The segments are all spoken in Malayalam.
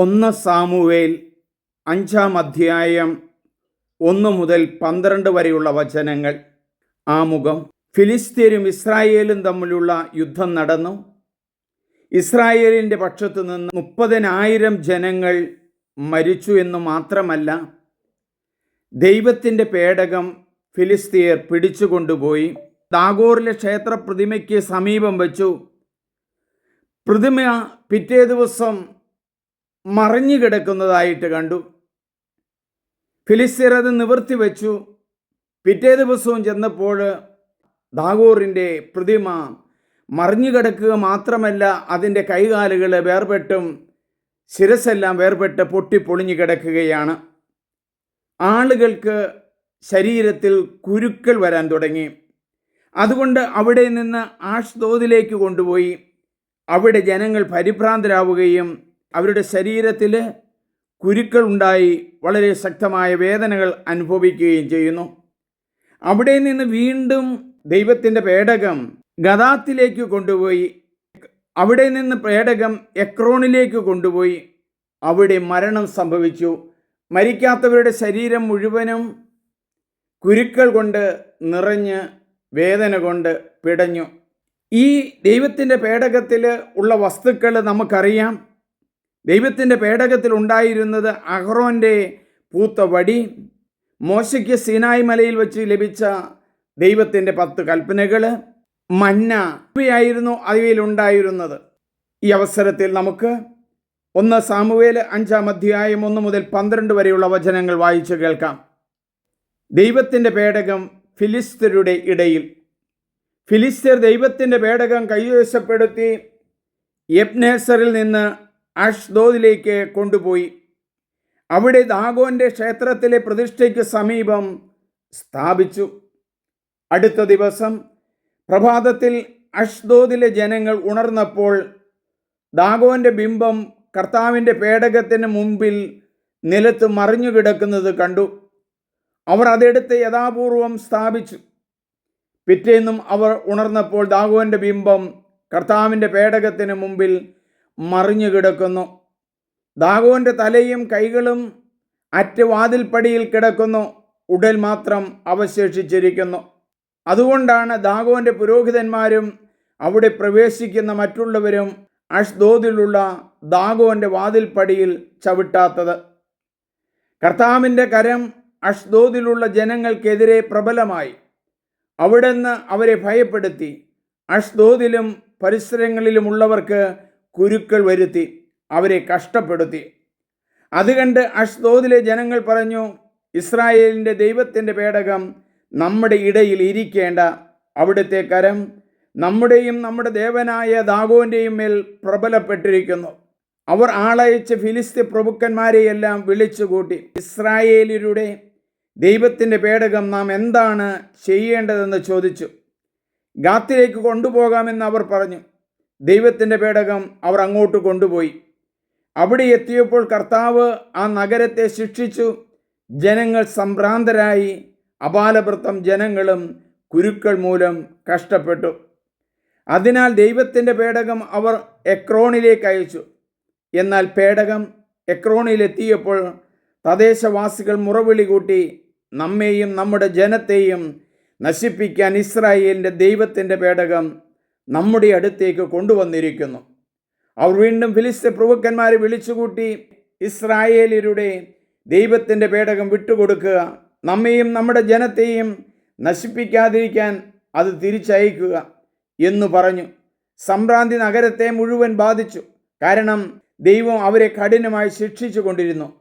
ഒന്ന് സാമുവേൽ അഞ്ചാം അധ്യായം ഒന്ന് മുതൽ പന്ത്രണ്ട് വരെയുള്ള വചനങ്ങൾ. ആമുഖം. ഫിലിസ്തീനും ഇസ്രായേലും തമ്മിലുള്ള യുദ്ധം നടന്നു. ഇസ്രായേലിന്റെ പക്ഷത്തു നിന്ന് മുപ്പതിനായിരം ജനങ്ങൾ മരിച്ചു എന്ന് മാത്രമല്ല ദൈവത്തിന്റെ പേടകം ഫിലിസ്തീയർ പിടിച്ചു കൊണ്ടുപോയി. ദാഗോറിലെ ക്ഷേത്ര പ്രതിമയ്ക്ക് സമീപം വച്ചു. പ്രതിമ പിറ്റേ ദിവസം മറിഞ്ഞു കിടക്കുന്നതായിട്ട് കണ്ടു. ഫിലിസ്തീർ അത് നിവർത്തി വെച്ചു. പിറ്റേ ദിവസവും ചെന്നപ്പോൾ ദാഗോറിന്റെ പ്രതിമ മറിഞ്ഞു കിടക്കുക മാത്രമല്ല അതിന്റെ കൈകാലുകൾ വേർപെട്ടും ശിരസെല്ലാം വേർപെട്ട് പൊട്ടി പൊളിഞ്ഞു കിടക്കുകയാണ്. ആളുകൾക്ക് ശരീരത്തിൽ കുരുക്കൾ വരാൻ തുടങ്ങി. അതുകൊണ്ട് അവിടെ നിന്ന് ആഷ്തോതിലേക്ക് കൊണ്ടുപോയി. അവിടെ ജനങ്ങൾ പരിഭ്രാന്തരാവുകയും അവരുടെ ശരീരത്തിൽ കുരുക്കൾ ഉണ്ടായി വളരെ ശക്തമായ വേദനകൾ അനുഭവിക്കുകയും ചെയ്യുന്നു. അവിടെ നിന്ന് വീണ്ടും ദൈവത്തിന്റെ പേടകം ഗദാത്തിലേക്ക് കൊണ്ടുപോയി. അവിടെ നിന്ന് പേടകം എക്രോണിലേക്ക് കൊണ്ടുപോയി. അവിടെ മരണം സംഭവിച്ചു. മരിക്കാത്തവരുടെ ശരീരം മുഴുവനും കുരുക്കൾ കൊണ്ട് നിറഞ്ഞ് വേദന കൊണ്ട് പിടഞ്ഞു. ഈ ദൈവത്തിന്റെ പേടകത്തിൽ ഉള്ള വസ്തുക്കൾ നമുക്കറിയാം. ദൈവത്തിന്റെ പേടകത്തിൽ ഉണ്ടായിരുന്നത് അഹ്റോന്റെ പൂത്ത വടി. മോശയ്ക്ക് സീനായ് മലയിൽ വെച്ച് ലഭിച്ച ദൈവത്തിന്റെ പത്ത് കൽപ്പനകൾ. മന്ന ഇവയായിരുന്നു അവയിലുണ്ടായിരുന്നത് ഈ അവസരത്തിൽ നമുക്ക് ഒന്ന് സാമുവേൽ അഞ്ചാം അധ്യായം ഒന്ന് മുതൽ പന്ത്രണ്ട് വരെയുള്ള വചനങ്ങൾ വായിച്ചു കേൾക്കാം. ദൈവത്തിന്റെ പേടകം ഫിലിസ്തരുടെ ഇടയിൽ. ഫിലിസ്തീർ ദൈവത്തിന്റെ പേടകം കൈവശപ്പെടുത്തി യബ്നേസറിൽ നിന്ന് അഷ്ദോദിലേക്ക് കൊണ്ടുപോയി. അവിടെ ദാഗോന്റെ ക്ഷേത്രത്തിലെ പ്രതിഷ്ഠയ്ക്ക് സമീപം സ്ഥാപിച്ചു. അടുത്ത ദിവസം പ്രഭാതത്തിൽ അഷ്ദോദിലെ ജനങ്ങൾ ഉണർന്നപ്പോൾ ദാഗോന്റെ ബിംബം കർത്താവിന്റെ പേടകത്തിന് മുമ്പിൽ നിലത്ത് മറിഞ്ഞു കിടക്കുന്നത് കണ്ടു. അവർ അതെടുത്ത് യഥാപൂർവം സ്ഥാപിച്ചു. പിറ്റേന്നും അവർ ഉണർന്നപ്പോൾ ദാഗോന്റെ ബിംബം കർത്താവിന്റെ പേടകത്തിന് മുമ്പിൽ മറിഞ്ഞു കിടക്കുന്നു. ദാഗോന്റെ തലയും കൈകളും അറ്റ് വാതിൽപ്പടിയിൽ കിടക്കുന്നു. ഉടൽ മാത്രം അവശേഷിച്ചിരിക്കുന്നു. അതുകൊണ്ടാണ് ദാഗോന്റെ പുരോഹിതന്മാരും അവിടെ പ്രവേശിക്കുന്ന മറ്റുള്ളവരും അഷ്ദോദിലുള്ള ദാഗോന്റെ വാതിൽപ്പടിയിൽ ചവിട്ടാത്തത്. കർത്താവിന്റെ കരം അഷ്ദോദിലുള്ള ജനങ്ങൾക്കെതിരെ പ്രബലമായി. അവിടുന്ന് അവരെ ഭയപ്പെടുത്തി. അഷ്ദോദിലും പരിസരങ്ങളിലുമുള്ളവർക്ക് കുരുക്കൾ വരുത്തി അവരെ കഷ്ടപ്പെടുത്തി. അത് കണ്ട് അഷ്ദോദിലെ ജനങ്ങൾ പറഞ്ഞു ഇസ്രായേലിന്റെ ദൈവത്തിന്റെ പേടകം നമ്മുടെ ഇടയിൽ ഇരിക്കേണ്ട. അവിടുത്തെ കരം നമ്മുടെയും നമ്മുടെ ദേവനായ ദാഗോന്റെയും മേൽ പ്രബലപ്പെട്ടിരിക്കുന്നു. അവർ ആളയച്ച് ഫിലിസ്തീൻ പ്രഭുക്കന്മാരെയെല്ലാം വിളിച്ചുകൂട്ടി ഇസ്രായേലിയുടെ ദൈവത്തിന്റെ പേടകം നാം എന്താണ് ചെയ്യേണ്ടതെന്ന് ചോദിച്ചു. ഗാത്തിലേക്ക് കൊണ്ടുപോകാമെന്ന് അവർ പറഞ്ഞു. ദൈവത്തിന്റെ പേടകം അവർ അങ്ങോട്ട് കൊണ്ടുപോയി. അവിടെ എത്തിയപ്പോൾ കർത്താവ് ആ നഗരത്തെ ശിക്ഷിച്ചു. ജനങ്ങൾ സംഭ്രാന്തരായി. അപാലവൃത്തം ജനങ്ങളും കുരുക്കൾ മൂലം കഷ്ടപ്പെട്ടു. അതിനാൽ ദൈവത്തിന്റെ പേടകം അവർ എക്രോണിലേക്ക് അയച്ചു. എന്നാൽ പേടകം എക്രോണിലെത്തിയപ്പോൾ തദ്ദേശവാസികൾ മുറവിളി കൂട്ടി നമ്മെയും നമ്മുടെ ജനത്തെയും നശിപ്പിക്കാൻ ഇസ്രായേലിന്റെ ദൈവത്തിന്റെ പേടകം നമ്മുടെ അടുത്തേക്ക് കൊണ്ടുവന്നിരിക്കുന്നു. അവർ വീണ്ടും ഫിലിസ്തീൻ പ്രഭുക്കന്മാരെ വിളിച്ചുകൂട്ടി ഇസ്രായേലിരുടെ ദൈവത്തിന്റെ പേടകം വിട്ടുകൊടുക്കുക നമ്മെയും നമ്മുടെ ജനത്തെയും നശിപ്പിക്കാതിരിക്കാൻ അത് തിരിച്ചയക്കുക എന്നു പറഞ്ഞു. സംഭ്രാന്തി നഗരത്തെ മുഴുവൻ ബാധിച്ചു. കാരണം ദൈവം അവരെ കഠിനമായി ശിക്ഷിച്ചു കൊണ്ടിരുന്നു.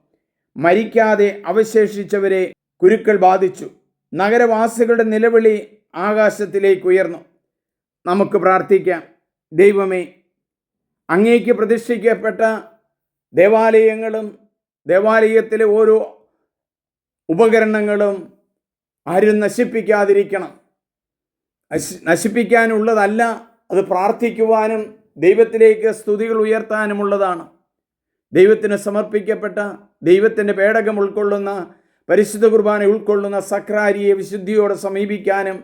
മരിക്കാതെ അവശേഷിച്ചവരെ കുരുക്കൾ ബാധിച്ചു. നഗരവാസികളുടെ നിലവിളി ആകാശത്തിലേക്ക് ഉയർന്നു. നമുക്ക് പ്രാർത്ഥിക്കാം. ദൈവമേ അങ്ങേക്ക് പ്രതിഷ്ഠിക്കപ്പെട്ട ദേവാലയങ്ങളും ദേവാലയത്തിലെ ഓരോ ഉപകരണങ്ങളും ആരും നശിപ്പിക്കാതിരിക്കണം. നശിപ്പിക്കാനുള്ളതല്ല അത് പ്രാർത്ഥിക്കുവാനും ദൈവത്തിലേക്ക് സ്തുതികൾ ഉയർത്താനുമുള്ളതാണ്. ദൈവത്തിന് സമർപ്പിക്കപ്പെട്ട ദൈവത്തിന്റെ പേടകം ഉൾക്കൊള്ളുന്ന പരിശുദ്ധ കുർബാന ഉൾക്കൊള്ളുന്ന സക്രാരിയെ വിശുദ്ധിയോടെ സമീപിക്കാനും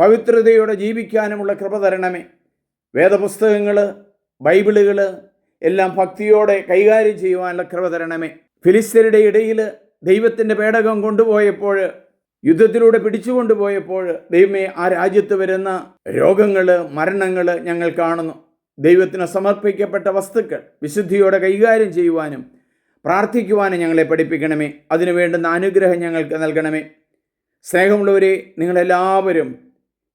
പവിത്രതയോടെ ജീവിക്കാനുമുള്ള കൃപ തരണമേ. വേദപുസ്തകങ്ങൾ ബൈബിളുകൾ എല്ലാം ഭക്തിയോടെ കൈകാര്യം ചെയ്യുവാനുള്ള കൃപ തരണമേ. ഫിലിസ്തീനയുടെ ഇടയിൽ ദൈവത്തിന്റെ പേടകം കൊണ്ടുപോയപ്പോൾ യുദ്ധത്തിലൂടെ പിടിച്ചുകൊണ്ടുപോയപ്പോൾ ദൈവമേ ആ രാജ്യത്ത് വരുന്ന രോഗങ്ങൾ മരണങ്ങൾ ഞങ്ങൾ കാണുന്നു. ദൈവത്തിന് സമർപ്പിക്കപ്പെട്ട വസ്തുക്കൾ വിശുദ്ധിയോടെ കൈകാര്യം ചെയ്യുവാനും പ്രാർത്ഥിക്കുവാനും ഞങ്ങളെ പഠിപ്പിക്കണമേ. അതിനു വേണ്ടുന്ന അനുഗ്രഹം ഞങ്ങൾക്ക് നൽകണമേ. സ്നേഹമുള്ളവരെ നിങ്ങളെല്ലാവരും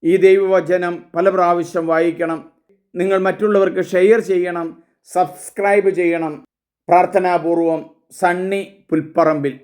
ഈ ദൈവവചനം പല പ്രാവശ്യം വായിക്കണം. നിങ്ങൾ മറ്റുള്ളവർക്ക് ഷെയർ ചെയ്യണം. സബ്സ്ക്രൈബ് ചെയ്യണം. പ്രാർത്ഥനാപൂർവം സണ്ണി പുൽപ്പറമ്പിൽ.